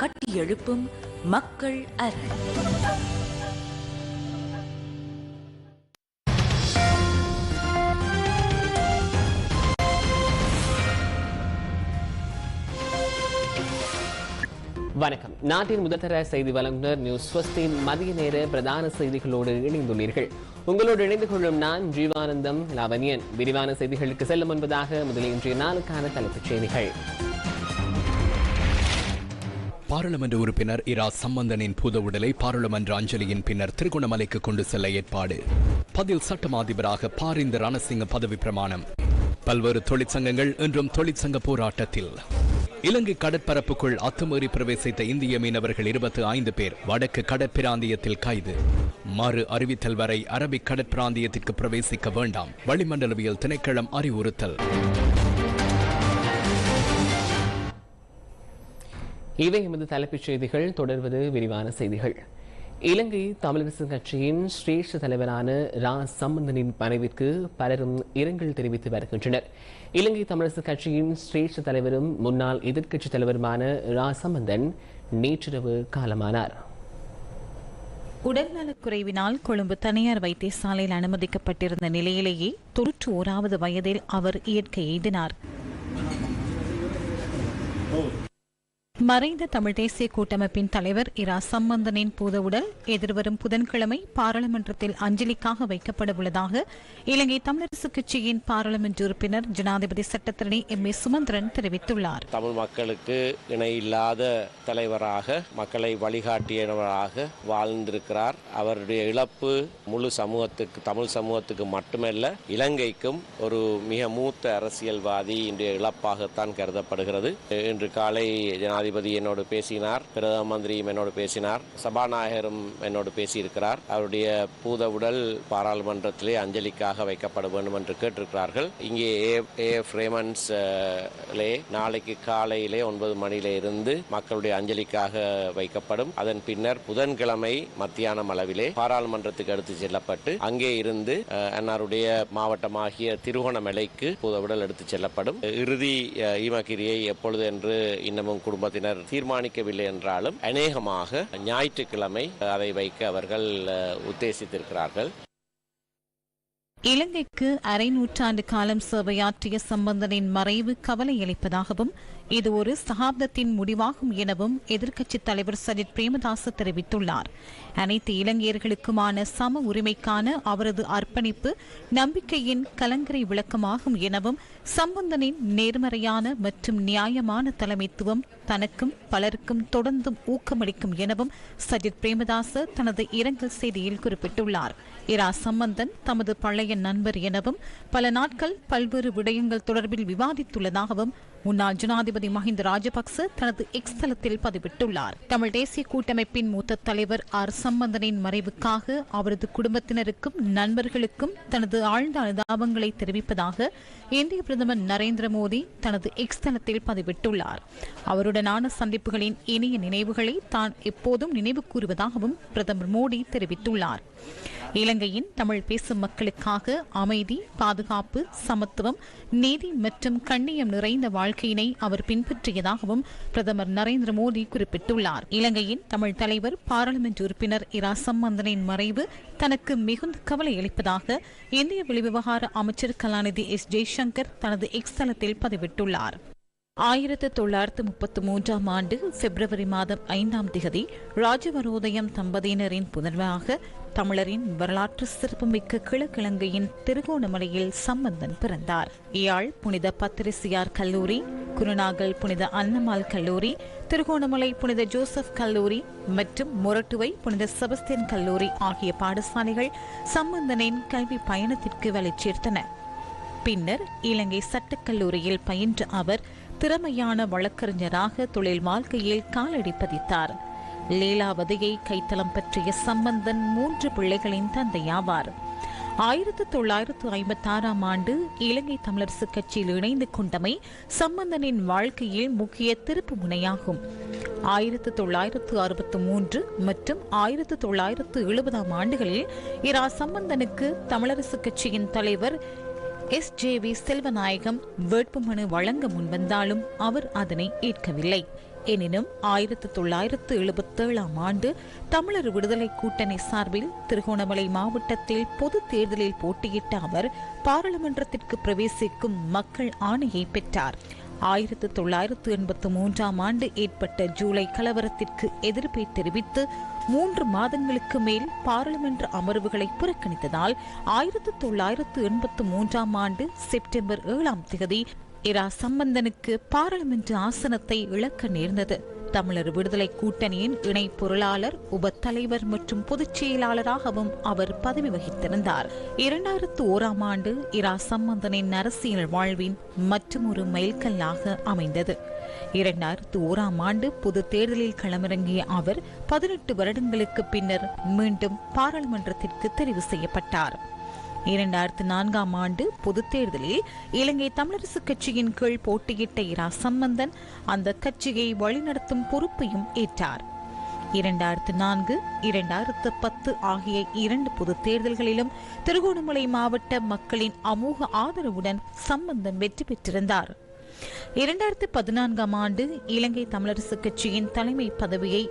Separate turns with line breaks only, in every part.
கட்டியெழுப்பும் மக்கள் அரண்
வணக்கம். நாட்டின் முதல்தர செய்தி வழங்குனர் நியூஸ் ஸ்வஸ்தின் மதிய நேர பிரதான செய்திகளோடு இணைந்துள்ளீர்கள். உங்களோடு இணைந்து கொள்ளும் நான் ஜீவானந்தம் லாவணியன். விரிவான செய்திகளுக்கு செல்லும் முன்பதாக முதலில் இன்றைய நாளுக்கான தலைப்புச் செய்திகள்.
பாராளுமன்ற உறுப்பினர் இரா சம்பந்தனின் பூத உடலை பாராளுமன்ற அஞ்சலியின் பின்னர் திருகோணமலைக்கு கொண்டு செல்ல ஏற்பாடு. பதில் சட்டம் அதிபராக பாரிந்த ரணசிங்க பதவி பிரமாணம். பல்வேறு தொழிற்சங்கங்கள் இன்றும் தொழிற்சங்க போராட்டத்தில். இலங்கை கடற்பரப்புக்குள் அத்துமீறி பிரவேசித்த இந்திய மீனவர்கள் இருபத்தி ஐந்து பேர் வடக்கு கடற்பிராந்தியத்தில் கைது. மறு அறிவித்தல் வரை அரபிக் கடற்பிராந்தியத்திற்கு பிரவேசிக்க வேண்டாம். வளிமண்டலவியல் திணைக்களம் அறிவுறுத்தல்.
இவை எமது தலைப்புச் செய்திகள். தொடர்வது விரிவான செய்திகள். இலங்கை தமிழரசு கட்சியின் சிரேஷ்ட தலைவரான ரா. சம்பந்தனின் மனைவிற்கு பலரும் இரங்கல் தெரிவித்து வருகின்றனர். இலங்கை தமிழரசு கட்சியின் சிரேஷ்ட தலைவரும் முன்னாள் எதிர்க்கட்சித் தலைவருமான ரா. சம்பந்தன் நேற்றிரவு காலமானார்.
உடல்நலக்குறைவினால் கொழும்பு தனியார் வைத்தியசாலையில் அனுமதிக்கப்பட்டிருந்த நிலையிலேயே தொன்னூற்று ஓராவது வயதில் அவர் இயற்கை எய்தினார் மறைந்த தமிழ் தேசிய கூட்டமைப்பின் தலைவர் இரா சம்பந்தனின் பூதவுடல் எதிர்வரும் புதன்கிழமை பாராளுமன்றத்தில் அஞ்சலிக்காக வைக்கப்பட உள்ளதாக இலங்கை தமிழரசு கட்சியின் பாராளுமன்ற உறுப்பினர் ஜனாதிபதி சட்டத்தரணி எம் ஏ சுமந்திரன் தெரிவித்துள்ளார்.
தமிழ் மக்களுக்கு இணையில்லாத தலைவராக மக்களை வழிகாட்டியவராக வாழ்ந்திருக்கிறார். அவருடைய இழப்பு முழு சமூகத்துக்கு தமிழ் சமூகத்துக்கு மட்டுமல்ல இலங்கைக்கும் ஒரு மிக மூத்த அரசியல்வாதி இன்றைய இழப்பாகத்தான் கருதப்படுகிறது. இன்று காலை ஜனாதிபதி என்னோடு பேசினார் பிரதம மந்திரியும் என்னோடு பேசினார் சபாநாயகரும் என்னோடு பேசியிருக்கிறார். அவருடைய பூத உடல் பாராளுமன்றத்திலே அஞ்சலிக்காக வைக்கப்பட வேண்டும் என்று கேட்டிருக்கிறார்கள். இங்கே ஏ ரேமன்ஸ் லே நாளைக்கு காலையிலே ஒன்பது மணியில இருந்து மக்களுடைய அஞ்சலிக்காக வைக்கப்படும். அதன் பின்னர் புதன்கிழமை மத்தியானம் அளவிலே பாராளுமன்றத்துக்கு எடுத்து செல்லப்பட்டு அங்கே இருந்து அன்னாருடைய மாவட்டமாகிய திருகோணமலைக்கு உடல் எடுத்து செல்லப்படும். இறுதி அஹ், ஈமக்கிரியை எப்பொழுது என்று இன்னமும் குழுமத்தினர் தீர்மானிக்கவில்லை என்றாலும் அநேகமாக ஞாயிற்றுக்கிழமை அதை வைக்க அவர்கள் உத்தேசித்திருக்கிறார்கள்.
இலங்கைக்கு அரை நூற்றாண்டு காலம் சேவையாற்றிய சம்பந்தனின் மறைவு கவலை அளிப்பதாகவும் இது ஒரு சகாப்தத்தின் முடிவாகும் எனவும் எதிர்க்கட்சித் தலைவர் சஜித் பிரேமதாச தெரிவித்துள்ளார். அனைத்து இலங்கையர்களுக்குமான சம உரிமைக்கான அவரது அர்ப்பணிப்பு நம்பிக்கையின் கலங்கரை விளக்கமாகும் எனவும் சம்பந்தனின் நேர்மறையான மற்றும் நியாயமான தலைமைத்துவம் தனக்கும் பலருக்கும் தொடர்ந்தும் ஊக்கமளிக்கும் எனவும் சஜித் பிரேமதாச தனது இரங்கல் செய்தியில் குறிப்பிட்டுள்ளார். இரா சம்பந்தன் தமது பழைய நண்பர் எனவும் பல நாட்கள் பல்வேறு விடயங்கள் தொடர்பில் விவாதித்துள்ளதாகவும் முன்னாள் ஜனாதிபதி மஹிந்த ராஜபக்ச தனது எக்ஸ் தளத்தில் பதிவிட்டுள்ளார். தமிழ் தேசிய கூட்டமைப்பின் மூத்த தலைவர் ஆர் சம்பந்தனின் மறைவுக்காக அவரது குடும்பத்தினருக்கும் நண்பர்களுக்கும் தனது ஆழ்ந்த அனுதாபங்களை தெரிவிப்பதாக இந்திய பிரதமர் நரேந்திர மோடி தனது எக்ஸ் தளத்தில் பதிவிட்டுள்ளார். அவருடனான சந்திப்புகளின் இனிய நினைவுகளை தான் எப்போதும் நினைவு கூறுவதாகவும் பிரதமர் மோடி தெரிவித்துள்ளார். இலங்கையின் தமிழ் பேசும் மக்களுக்காக அமைதி பாதுகாப்பு சமத்துவம் நீதி மற்றும் கண்ணியம் நிறைந்த வாழ்க்கையினை அவர் பின்பற்றியதாகவும் பிரதமர் நரேந்திர மோடி குறிப்பிட்டுள்ளார். இலங்கையின் தமிழ் தலைவர் பாராளுமன்ற உறுப்பினர் இரா சம்பந்தனின் மறைவு தனக்கு மிகுந்த கவலை அளிப்பதாக இந்திய வெளிவிவகார அமைச்சர் கலாநிதி எஸ். ஜெய்சங்கர் தனது எக்ஸ் தளத்தில் பதிவிட்டுள்ளார். ஆயிரத்து தொள்ளாயிரத்து முப்பத்து மூன்றாம் ஆண்டு பிப்ரவரி மாதம் ஐந்தாம் திகதி ராஜவரோதயம் தம்பதியினரின் புதல்வராக தமிழரின் வரலாற்று சிறப்புமிக்க கிழக்கிழங்கையின் திருகோணமலையில் சம்பந்தன் பிறந்தார். இயாழ் புனித பத்திரிசியார் கல்லூரி குருநாகல் புனித அன்னமால் கல்லூரி திருகோணமலை புனித ஜோசப் கல்லூரி மற்றும் மொரட்டுவை புனித செபஸ்தியன் கல்லூரி ஆகிய பாடசாலைகள் சம்பந்தனின் கல்வி பயணத்திற்கு வலிச்சேர்த்தன பின்னர் இலங்கை சட்டக்கல்லூரியில் பயின்ற அவர் திறமையான வழக்கறிஞராக தொழில் வாழ்க்கையில் காலடி பதித்தார். லீலாவதியை கைத்தளம் பற்றிய சம்பந்தன் மூன்று பிள்ளைகளின் தந்தையாவார். ஆயிரத்து தொள்ளாயிரத்து ஐம்பத்தி ஆறாம் ஆண்டு இலங்கை தமிழரசு கட்சியில் இணைந்து கொண்டமை சம்பந்தனின் வாழ்க்கையில் முக்கிய திருப்பு முனையாகும். ஆயிரத்து தொள்ளாயிரத்து அறுபத்து மூன்று மற்றும் ஆயிரத்து தொள்ளாயிரத்து எழுபதாம் ஆண்டுகளில் இரா சம்பந்தனுக்கு தமிழரசு கட்சியின் தலைவர் எஸ் ஜே வி செல்வநாயகம் வேட்புமனு வழங்க முன்வந்தாலும் அவர் அதனை ஏற்கவில்லை. எனினும் ஆயிரத்து தொள்ளாயிரத்து எழுபத்தேழாம் ஆண்டு தமிழர் விடுதலை கூட்டணி சார்பில் திருகோணமலை மாவட்டத்தில் பொது தேர்தலில் போட்டியிட்ட அவர் பாராளுமன்றத்திற்கு பிரவேசிக்கும் மக்கள் ஆணையை பெற்றார். ஆயிரத்து தொள்ளாயிரத்து எண்பத்து மூன்றாம் ஆண்டு ஏற்பட்ட ஜூலை கலவரத்திற்கு எதிர்ப்பை தெரிவித்து மூன்று மாதங்களுக்கு மேல் பாராளுமன்ற அமர்வுகளை புறக்கணித்ததால் ஆயிரத்து தொள்ளாயிரத்து எண்பத்து மூன்றாம் ஆண்டு செப்டம்பர் ஏழாம் தேதி இரா சம்பந்தனுக்கு பாராளுமன்ற ஆசனத்தை இழக்க நேர்ந்தது. தமிழர் விடுதலை கூட்டணியின் இணை பொருளாளர் உப தலைவர் மற்றும் பொதுச் செயலாளராகவும் அவர் பதவி வகித்திருந்தார். இரண்டாயிரத்து ஓராம் ஆண்டு இரா சம்பந்தனின் அரசியல் வாழ்வின் மற்றொரு மைல்கல்லாக அமைந்தது. இரண்டாயிரத்து ஓராம் ஆண்டு பொது தேர்தலில் களமிறங்கிய அவர் பதினெட்டு வருடங்களுக்கு பின்னர் மீண்டும் பாராளுமன்றத்திற்கு தெரிவு செய்யப்பட்டார். இரண்டாயிரத்து நான்காம் ஆண்டு பொதுத் தேர்தலில் இலங்கை தமிழரசு கட்சியின் கீழ் போட்டியிட்ட இரா சம்பந்தன் அந்த கட்சியை வழிநடத்தும் பொறுப்பையும் ஏற்றார். இரண்டாயிரத்து நான்கு இரண்டாயிரத்து பத்து ஆகிய இரண்டு பொதுத் தேர்தல்களிலும் திருகோணமலை மாவட்ட மக்களின் அமோக ஆதரவுடன் சம்பந்தன் வெற்றி பெற்றிருந்தார். இரண்டாயிரத்து பதினான்காம் ஆண்டு இலங்கை தமிழரசு கட்சியின் தலைமை பதவியை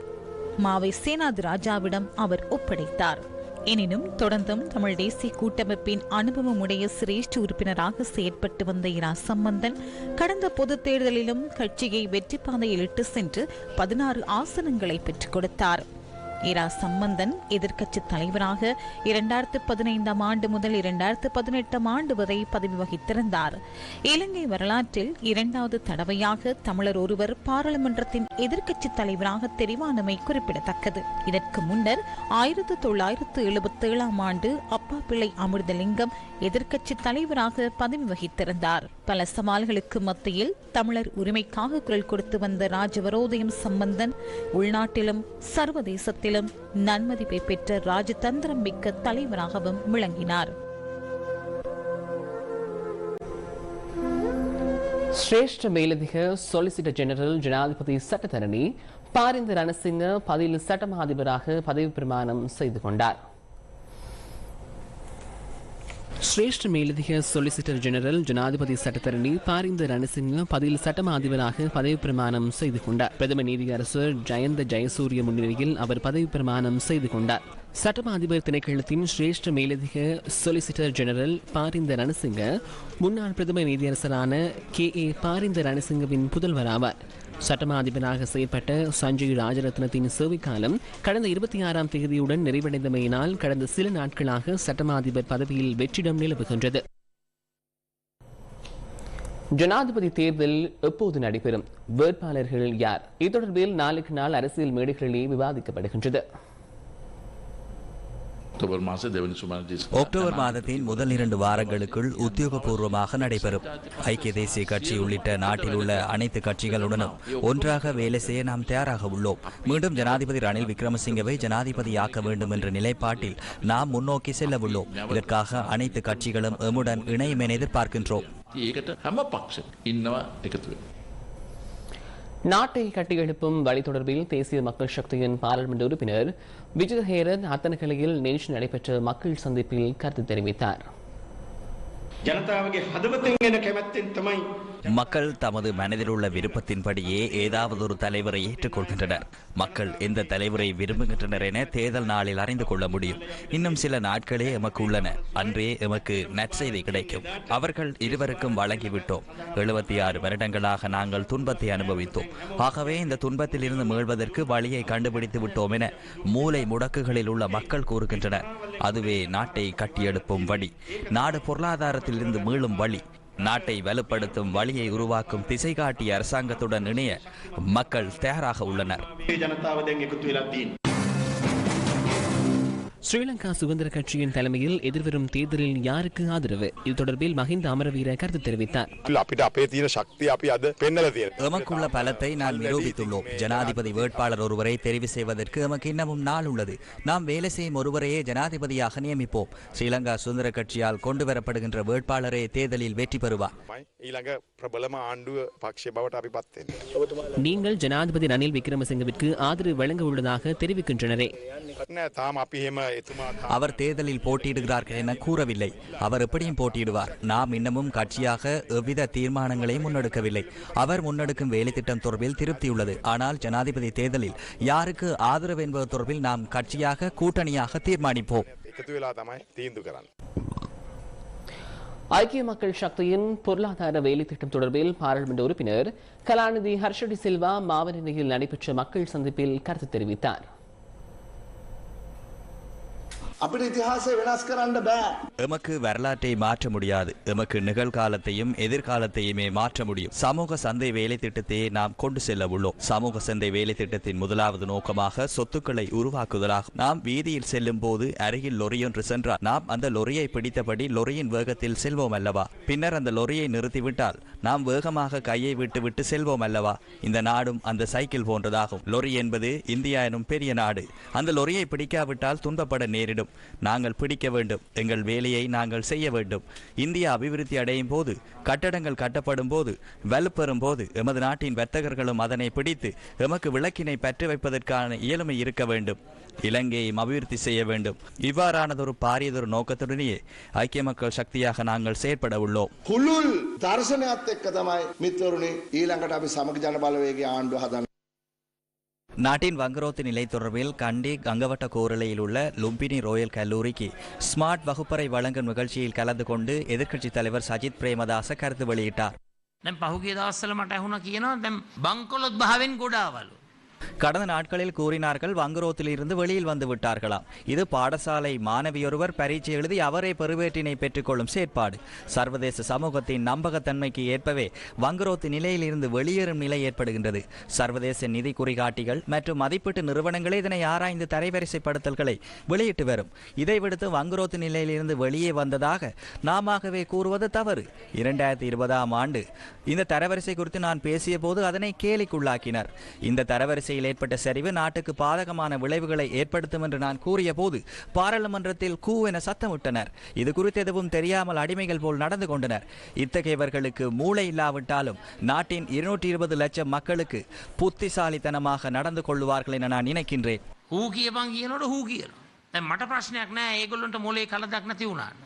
மாவை சேனாதி ராஜாவிடம் அவர் ஒப்படைத்தார். எனினும் தொடர்ந்தும் தமிழ் தேசிய கூட்டமைப்பின் அனுபவமுடைய சிரேஷ்ட உறுப்பினராக செயற்பட்டு வந்த இரா சம்பந்தன் கடந்த பொதுத் தேர்தலிலும் கட்சியை வெற்றி பாதையில் இட்டு சென்று பதினாறு ஆசனங்களை பெற்றுக் கொடுத்தார். இரா சம்பந்தன் எதிர்க்கட்சி தலைவராக இரண்டாயிரத்து பதினைந்தாம் ஆண்டு முதல் இரண்டாயிரத்து பதினெட்டாம் ஆண்டு வரை பதவி வகித்திருந்தார். இலங்கை வரலாற்றில் இரண்டாவது தடவையாக தமிழர் ஒருவர் பாராளுமன்றத்தின் எதிர்க்கட்சி தலைவராக தெரிவானமை குறிப்பிடத்தக்கது. இதற்கு முன்னர் ஆயிரத்து தொள்ளாயிரத்து எழுபத்தி ஏழாம் ஆண்டு அப்பா பிள்ளை அமிர்தலிங்கம் எதிர்க்கட்சி தலைவராக பதவி வகித்திருந்தார். பல சவால்களுக்கு மத்தியில் தமிழர் உரிமைக்காக குரல் கொடுத்து வந்த ராஜவரோதயம் சம்பந்தன் உள்நாட்டிலும் சர்வதேசத்திலும் நன்மதிப்பை பெற்ற ராஜதந்திரம் மிக்க தலைவராகவும் விளங்கினார்.
சிரேஷ்ட மேலதிக சொலிசிட்டர் ஜெனரல் ஜனாதிபதி சட்டத்தரணி பாரிந்த ரணசிங்க பதில் சட்டமாதிபராக பதவி பிரமாணம் செய்து கொண்டார். சிரேஷ்ட மேலதிக சொலிசிட்டர் ஜெனரல் ஜனாதிபதி சட்டத்தரணி பாரிந்த ரணசிங்க பதில் சட்டமா அதிபராக பதவி பிரமாணம் செய்து கொண்டார். பிரதம நீதியரசர் ஜெயந்த ஜெயசூரிய முன்னிலையில் அவர் பதவி பிரமாணம் செய்து கொண்டார். சட்டம அதிபர் திணைக்களத்தின் சிரேஷ்ட மேலதிக சொலிசிட்டர் ஜெனரல் பாரிந்த ரணசிங்க முன்னாள் பிரதம நீதியரசரான கே ஏ பாரிந்த ரணசிங்கவின் புதல்வர் ஆவார் சட்டமா அதிபராக செயற்பட்ட சஞ்சய் ராஜரத்னத்தின் சேவைக்காலம் கடந்த இருபத்தி ஆறாம் தேதியுடன் நிறைவடைந்தமையினால் கடந்த சில நாட்களாக சட்டமா அதிபர் பதவியில் வெற்றிடம் நிலவுகின்றது. ஜனாதிபதி தேர்தல் எப்போது நடைபெறும்? வேட்பாளர்கள் யார்? இது தொடர்பில் நாளுக்கு நாள் அரசியல் மேடைகளிலே விவாதிக்கப்படுகின்றது.
அக்டோபர் மாதத்தின் முதல் இரண்டு வாரங்களுக்குள் உத்தியோகபூர்வமாக நடைபெறும் ஐக்கிய தேசிய கட்சி உள்ளிட்ட நாட்டில் உள்ள அனைத்து கட்சிகளுடனும் ஒன்றாக வேலை செய்ய நாம் தயாராக உள்ளோம் மீண்டும் ஜனாதிபதி ரணில் விக்ரமசிங்கவை ஜனாதிபதியாக்க வேண்டும் என்ற நிலைப்பாட்டில் நாம் முன்னோக்கி செல்ல உள்ளோம் இதற்காக அனைத்து கட்சிகளும் எம்முடன் இணையும் என எதிர்பார்க்கின்றோம்
நாட்டை கட்டியெழுப்பும் வழி தொடர்பில் தேசிய மக்கள் சக்தியின் பாராளுமன்ற உறுப்பினர் விஜய் ஹேரத் அத்தனகலையில் நேற்று நடைபெற்ற மக்கள் சந்திப்பில் கருத்து தெரிவித்தார்.
ஜனதாவிಗೆ ಹದಮತಿಂಗಿನ
மக்கள் தமது மனதில் உள்ள விருப்பத்தின்படியே ஏதாவது ஒரு தலைவரை ஏற்றுக்கொள்கின்றனர். மக்கள் எந்த தலைவரை விரும்புகின்றனர் என தேர்தல் நாளில் அறிந்து கொள்ள முடியும். இன்னும் சில நாட்களே எமக்கு உள்ளன. அன்றே எமக்கு நற்செய்தி கிடைக்கும். அவர்கள் இருவருக்கும் வழங்கிவிட்டோம். எழுபத்தி ஆறு வருடங்களாக நாங்கள் துன்பத்தை அனுபவித்தோம். ஆகவே இந்த துன்பத்தில் இருந்து மீள்வதற்கு வழியை கண்டுபிடித்து விட்டோம் என மூலை முடக்குகளில் உள்ள மக்கள் கூறுகின்றனர். அதுவே நாட்டை கட்டியெழுப்பும் வழி. நாடு பொருளாதாரத்திலிருந்து மீளும் வழி. நாட்டை வலுப்படுத்தும் வழியை உருவாக்கும் திசை காட்டிய அரசாங்கத்துடன் இணைய மக்கள் தயாராக உள்ளனர்.
ஸ்ரீலங்கா சுதந்திர கட்சியின் தலைமையில் எதிர்வரும் தேர்தலில் யாருக்கு ஆதரவு? இது தொடர்பில் மஹிந்த அமரவீர கருத்து தெரிவித்தார்.
எமக்குள்ள பலத்தை நாம் நிரூபித்துள்ளோம். ஜனாதிபதி வேட்பாளர் ஒருவரை தெரிவு செய்வதற்கு எமக்கு இன்னமும் நாள் உள்ளது. நாம் வேலை செய்யும் ஒருவரையே ஜனாதிபதியாக நியமிப்போம். ஸ்ரீலங்கா சுதந்திர கட்சியால் கொண்டு வரப்படுகின்ற வேட்பாளரே தேர்தலில் வெற்றி பெறுவார்.
நீங்கள் ஜனாதிபதி ரணில் விக்ரமசிங்கவிற்கு ஆதரவு வழங்க உள்ளதாக தெரிவிக்கின்றனரே.
அவர் தேர்தலில் போட்டியிடுகிறார் என கூறவில்லை. அவர் எப்படியும் போட்டியிடுவார். நாம் இன்னமும் கட்சியாக எவ்வித தீர்மானங்களை முன்னெடுக்கவில்லை. அவர் முன்னெடுக்கும் வேலைத்திட்டம் தொடர்பில் திருப்தியுள்ளது ஆனால் ஜனாதிபதி தேர்தலில் யாருக்கு ஆதரவு என்பது தொடர்பில் நாம் கட்சியாக கூட்டணியாக தீர்மானிப்போம்.
ஐக்கிய மக்கள் சக்தியின் பொருளாதார வேலைத்திட்டம் தொடர்பில் பாராளுமன்ற உறுப்பினர் கலாநிதி ஹர்ஷடி சில்வா மாவனிலையில் நடைபெற்ற மக்கள் சந்திப்பில் கருத்து தெரிவித்தார்.
අපිට ඉතිහාසය වෙනස් කරන්න බෑ.
எமக்கு வரலாற்றை மாற்ற முடியாது எமக்கு நிகழ்காலத்தையும் எதிர்காலத்தையுமே மாற்ற முடியும் சமூக சந்தை வேலை திட்டத்தையே நாம் கொண்டு செல்ல உள்ளோம் சமூக சந்தை வேலை திட்டத்தின் முதலாவது நோக்கமாக சொத்துக்களை உருவாக்குதலாகும் நாம் வீதியில் செல்லும் போது அருகில் லொரியொன்று சென்றால் நாம் அந்த லொரியை பிடித்தபடி லொரியின் வேகத்தில் செல்வோம் அல்லவா பின்னர் அந்த லொரியை நிறுத்திவிட்டால் நாம் வேகமாக கையை விட்டு விட்டு செல்வோம் அல்லவா இந்த நாடும் அந்த சைக்கிள் போன்றதாகும் லொரி என்பது இந்தியா எனும் பெரிய நாடு அந்த லொரியை பிடிக்காவிட்டால் துன்பப்பட நேரிடும் நாங்கள் பிடிக்க வேண்டும் எங்கள் வேலையை நாங்கள் செய்ய வேண்டும் இந்தியா அபிவிருத்தி அடையும் போது கட்டடங்கள் கட்டப்படும் போது வலுப்பெறும் போது எமது நாட்டின் வர்த்தகர்களும் அதனை பிடித்து எமக்கு விளக்கினை பற்ற வைப்பதற்கான இயலுமை இருக்க வேண்டும் இலங்கையை அபிவிருத்தி செய்ய வேண்டும் இவ்வாறானதொரு பாரியதொரு நோக்கத்துடனேயே ஐக்கிய மக்கள் சக்தியாக நாங்கள் செயற்பட உள்ளோம்
හුළුල් දර්ශනයත් එක්ක තමයි මිත්වරුණි ඊළඟට අපි සමග ජන බලවේගේ ආණ්ඩුව හදන්න.
நாட்டின் வங்குரோத்து நிலை தொடர்பில் கண்டி கங்கவட்ட கோரளையில் உள்ள லும்பினி ரோயல் கல்லூரிக்கு ஸ்மார்ட் வகுப்பறை வழங்கும் நிகழ்ச்சியில் கலந்து கொண்டு எதிர்க்கட்சித் தலைவர் சஜித் பிரேமதாச கருத்து வெளியிட்டார்
දැන් පහුගේ දවස්සල මට ඇහුණ කියනවා දැම් බංකොලොත් භාවෙන් ගොඩාවලු.
கடந்த நாட்களில் கூறினார்கள் வங்குரோத்திலிருந்து வெளியில் வந்து விட்டார்களாம் இது பாடசாலை மாணவியொருவர் பரீட்சை எழுதி அவரே பெருவேற்றினை பெற்றுக்கொள்ளும் செயற்பாடு. சர்வதேச சமூகத்தின் நம்பகத்தன்மைக்கு ஏற்பவே வங்குரோத்து நிலையிலிருந்து வெளியேறும் நிலை ஏற்படுகின்றது. சர்வதேச நிதி குறிகாட்டிகள் மற்றும் மதிப்பீட்டு நிறுவனங்களே இதனை ஆராய்ந்து தரைவரிசைப்படுத்தல்களை வெளியிட்டு வரும். இதை விடுத்து வங்குரோத்து நிலையிலிருந்து வெளியே வந்ததாக நாமவே கூறுவது தவறு. இரண்டாயிரத்தி இருபதாம் ஆண்டு இந்த தரவரிசை குறித்து நான் பேசிய போது அதனை கேலிக்குள்ளாக்கினர். இந்த தரவரிசை தரவரிசையில் ஏற்பட்ட சரிவு நாட்டுக்கு பாதகமான விளைவுகளை ஏற்படுத்தும் என்று நான் கூறிய போது பாராளுமன்றத்தில் கூ என சத்தமிட்டனர் இது குறித்து எதுவும் தெரியாமல் அடிமைகள் போல் நடந்து கொண்டனர் இத்தகையவர்களுக்கு மூளை இல்லாவிட்டாலும் நாட்டின் இருநூற்றி இருபது லட்சம் மக்களுக்கு புத்திசாலித்தனமாக நடந்து கொள்வார்கள் என நான் நினைக்கின்றேன்
හූ කියපන් කියනට හූ කියල. දැ මට ප්‍රශ්නයක් නෑ ඒගොල්ලොන්ට මොලේ කලදක් නැති වුණාන්න.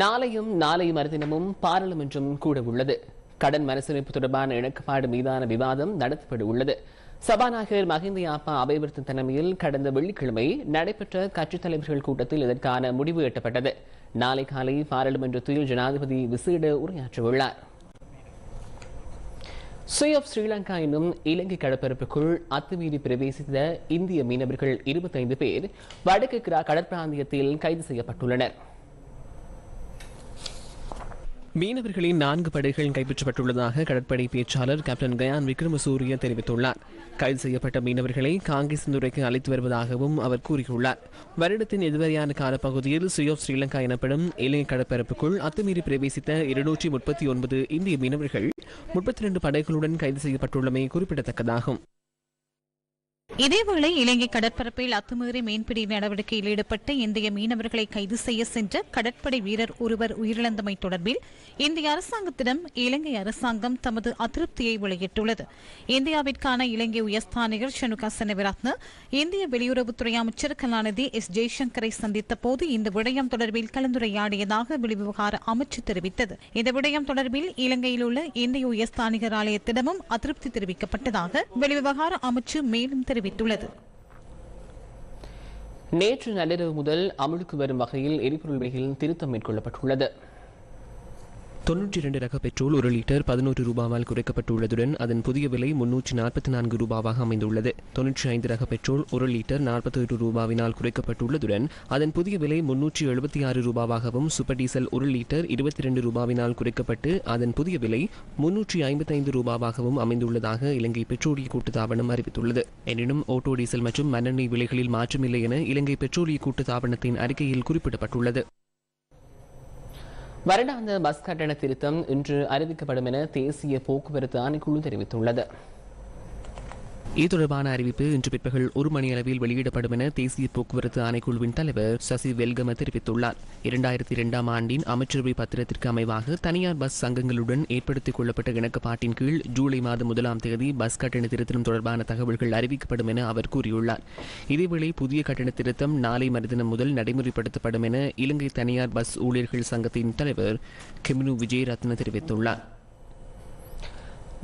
நாளையும் நாளை மறுதினமும் பாராளுமன்றம் கூட உள்ளது கடன் மறுசீரமைப்பு தொடர்பான இணக்கப்பாடு மீதான விவாதம் நடத்தப்பட உள்ளது சபாநாயகர் மஹிந்த யாப்பா அபயவர்த்தன் தலைமையில் கடந்த வெள்ளிக்கிழமை நடைபெற்ற கட்சித் தலைவர்கள் கூட்டத்தில் இதற்கான முடிவு எட்டப்பட்டது. நாளை காலை பாராளுமன்றத்தில் ஜனாதிபதி விசேட உரையாற்றவுள்ளார். சுய ஆஃப் ஸ்ரீலங்கா என்னும் இலங்கை கடற்பரப்புக்குள் அத்துமீறி பிரவேசித்த இந்திய மீனவர்கள் இருபத்தைந்து பேர் வடக்கு கிரா கடற்பிராந்தியத்தில் கைது செய்யப்பட்டுள்ளனர். மீனவர்களின் நான்கு படைகள் கைப்பற்றப்பட்டுள்ளதாக கடற்படை பேச்சாளர் கேப்டன் கயான் விக்ரமசூரிய தெரிவித்துள்ளார். கைது செய்யப்பட்ட மீனவர்களை காங்கேசந்துறைக்கு அழைத்து வருவதாகவும் அவர் கூறியுள்ளார். வருடத்தின் எதிர்வரையான காலப்பகுதியில் சுயோப் ஸ்ரீலங்கா எனப்படும் இலங்கை கடற்பரப்புக்குள் அத்துமீறி பிரவேசித்த இருநூற்றி முப்பத்தி ஒன்பது இந்திய மீனவர்கள் முப்பத்தி ரெண்டு படைகளுடன் கைது செய்யப்பட்டுள்ளமை குறிப்பிடத்தக்கதாகும்.
இதேவேளை இலங்கை கடற்பரப்பில் அத்துமீறி மீன்பிடி நடவடிக்கையில் ஈடுபட்ட இந்திய மீனவர்களை கைது செய்ய சென்ற கடற்படை வீரர் ஒருவர் உயிரிழந்தமை தொடர்பில் இந்திய அரசாங்கத்திடம் இலங்கை அரசாங்கம் தமது அதிருப்தியை வெளியிட்டுள்ளது. இந்தியாவிற்கான இலங்கை உயர்ஸ்தானிகர் ஷனுகா செனவிரத்ன இந்திய வெளியுறவுத்துறை அமைச்சர் கலாநிதி எஸ். ஜெய்சங்கரை சந்தித்த போது இந்த விடயம் தொடர்பில் கலந்துரையாடியதாக வெளிவிவகார அமைச்சு தெரிவித்தது. இந்த விடயம் தொடர்பில் இலங்கையில் உள்ள இந்திய உயர்ஸ்தானிகர் ஆலயத்திடமும் அதிருப்தி தெரிவிக்கப்பட்டதாக வெளிவிவகார அமைச்சு மேலும் தெரிவித்துள்ளது.
நேற்று நள்ளிரவு முதல் அமலுக்கு வரும் வகையில் எரிபொருள் விலையில் திருத்தம் மேற்கொள்ளப்பட்டுள்ளது. தொன்னூற்றி இரண்டு ரக பெட்ரோல் ஒரு லிட்டர் பதினோரு ரூபாவால் குறைக்கப்பட்டுள்ளதுடன் அதன் புதிய விலை முன்னூற்றி நாற்பத்தி நான்கு ரூபாவாக அமைந்துள்ளது. தொன்னூற்றி ஐந்து ரக பெட்ரோல் ஒரு லிட்டர் நாற்பத்தொரு ரூபாவினால் குறைக்கப்பட்டுள்ளதுடன் அதன் புதிய விலை முன்னூற்றி எழுபத்தி ஆறு ரூபாவாகவும் சூப்பர் டீசல் ஒரு லிட்டர் இருபத்தி இரண்டு ரூபாவினால் குறைக்கப்பட்டு அதன் புதிய விலை முன்னூற்றி ஐம்பத்தைந்து ரூபாவாகவும் அமைந்துள்ளதாக இலங்கை பெட்ரோலிய கூட்டுத்தாபனம் அறிவித்துள்ளது. எனினும் ஓட்டோ டீசல் மற்றும் மண்ணெண்ணெய் விலைகளில் மாற்றமில்லை என இலங்கை பெட்ரோலிய கூட்டுத்தாபனத்தின் அறிக்கையில் குறிப்பிடப்பட்டுள்ளது. வருடாந்த பஸ் கட்டண திருத்தம் இன்று அறிவிக்கப்படும் என தேசிய போக்குவரத்து ஆணைக்குழு தெரிவித்துள்ளது. இது தொடர்பான அறிவிப்பு இன்று பிற்பகல் ஒரு மணி அளவில் வெளியிடப்படும் என தேசிய போக்குவரத்து ஆணைக்குழுவின் தலைவர் சசி வெல்கம தெரிவித்துள்ளார். இரண்டாயிரத்தி இரண்டாம் ஆண்டின் அமைச்சரவை பத்திரத்திற்கு அமைவாக தனியார் பஸ் சங்கங்களுடன் ஏற்படுத்திக் கொள்ளப்பட்ட இணக்கப்பாட்டின் கீழ் ஜூலை மாதம் முதலாம் தேதி பஸ் கட்டண திருத்தம் தொடர்பான தகவல்கள் அறிவிக்கப்படும் என அவர் கூறியுள்ளார். இதேவேளை புதிய கட்டண திருத்தம் நாளை மறுதினம் முதல் நடைமுறைப்படுத்தப்படும் என இலங்கை தனியார் பஸ் ஊழியர்கள் சங்கத்தின் தலைவர் கெமினு விஜயரத்ன தெரிவித்துள்ளார்.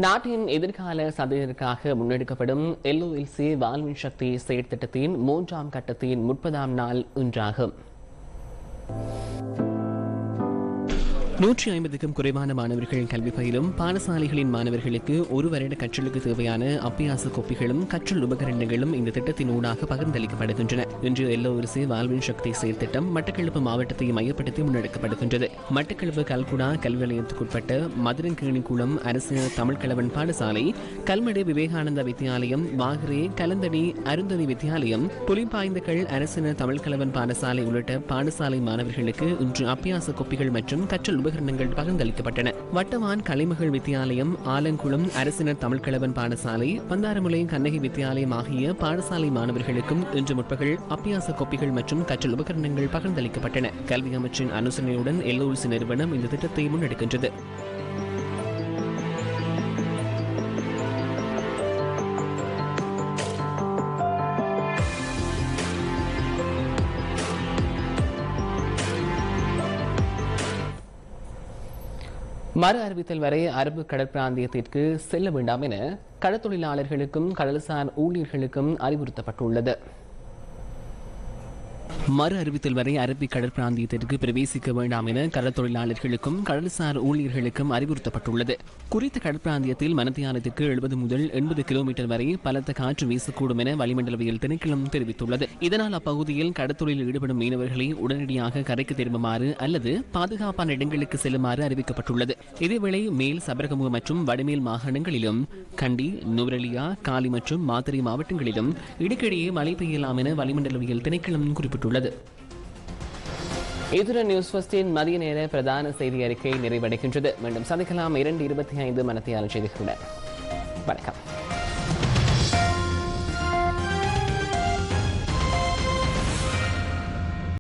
நாட்டின் எதிர்கால சந்ததியினருக்காக முன்னெடுக்கப்படும் எல்ஓஎல்சி வால்மின் சக்தி செயற்திட்டத்தின் மூன்றாம் கட்டத்தின் முப்பதாம் நாள் இன்றாகும். நூற்றி ஐம்பதுக்கும் குறைவான மாணவர்கள் கல்வி பயிலும் பாடசாலைகளின் மாணவர்களுக்கு ஒரு வருட கற்றலுக்கு தேவையான அப்பியாச கோப்பிகளும் கற்றல் உபகரணங்களும் இந்த திட்டத்தின் ஊடாக பகிர்ந்தளிக்கப்படுகின்றன. இன்று எல்லோரிசை வாழ்வின் சக்தி செயற்திட்டம் மட்டக்களப்பு மாவட்டத்தை மையப்படுத்தி முன்னெடுக்கப்படுகின்றது. மட்டக்களப்பு கல்குடா கல்வி நிலையத்துக்குட்பட்ட மதுரங்கிணிக்குளம் அரசு தமிழ் கலவன் பாடசாலை கல்மடு விவேகானந்தா வித்தியாலயம் வாகரே கலந்தடி அருந்ததி வித்தியாலயம் புலிப்பாய்ந்தகள் அரசின தமிழ் கலவன் பாடசாலை உள்ளிட்ட பாடசாலை மாணவர்களுக்கு இன்று அப்பியாச கோப்பிகள் மற்றும் கற்றல் உபகரணங்கள் பகிர்ந்தளிக்கப்பட்டன. வட்டவான் கலைமகள் வித்தியாலயம் ஆலங்குளம் அரசினர் தமிழ்கலவன் பாடசாலை பந்தாரமுலை கண்ணகி வித்தியாலயம் ஆகிய பாடசாலை மாணவர்களுக்கும் இன்று முற்பகல் அப்பியாச கோப்பிகள் மற்றும் கற்றல் உபகரணங்கள் பகிர்ந்தளிக்கப்பட்டன. கல்வி அமைச்சின் அனுசரணையுடன் எல்ஓசி நிறுவனம் இந்த திட்டத்தை முன்னெடுக்கின்றது. மறு அறிவித்தல் வரை அரபு கடற்பிராந்தியத்திற்கு செல்ல வேண்டாம் என கடற்தொழிலாளர்களுக்கும் கடல்சார் ஊழியர்களுக்கும் அறிவுறுத்தப்பட்டுள்ளது. மறு அறிவித்தல் வரை அரபிக் கடற்பிராந்தியத்திற்கு பிரவேசிக்க வேண்டாம் என கடல் தொழிலாளர்களுக்கும் கடல்சார் ஊழியர்களுக்கும் அறிவுறுத்தப்பட்டுள்ளது. குறித்த கடற்பிராந்தியத்தில் மனத்தியாலத்திற்கு எழுபது முதல் எண்பது கிலோமீட்டர் வரை பலத்த காற்று வீசக்கூடும் என வளிமண்டலவியல் திணைக்களம் தெரிவித்துள்ளது. இதனால் அப்பகுதியில் கடற்தொழில் ஈடுபடும் மீனவர்களை உடனடியாக கரைக்கு திரும்புமாறு அல்லது பாதுகாப்பான இடங்களுக்கு செல்லுமாறு அறிவிக்கப்பட்டுள்ளது. இதேவேளை மேல் சபரகமுக மற்றும் வடமேல் மாகாணங்களிலும் கண்டி நுவரலியா காலி மற்றும் மாத்திரை மாவட்டங்களிலும் இடைக்கிடையே மழை பெய்யலாம் என வளிமண்டலவியல் திணைக்களம் குறிப்பிட்டுள்ளது. இத்துடன் நியூஸ் ஃபர்ஸ்டின் மதிய நேர பிரதான செய்தி அறிக்கை நிறைவடைகின்றது. மீண்டும் சந்திக்கலாம் இரண்டு இருபத்தி ஐந்து மனத்தியான செய்திகளுடன். வணக்கம்.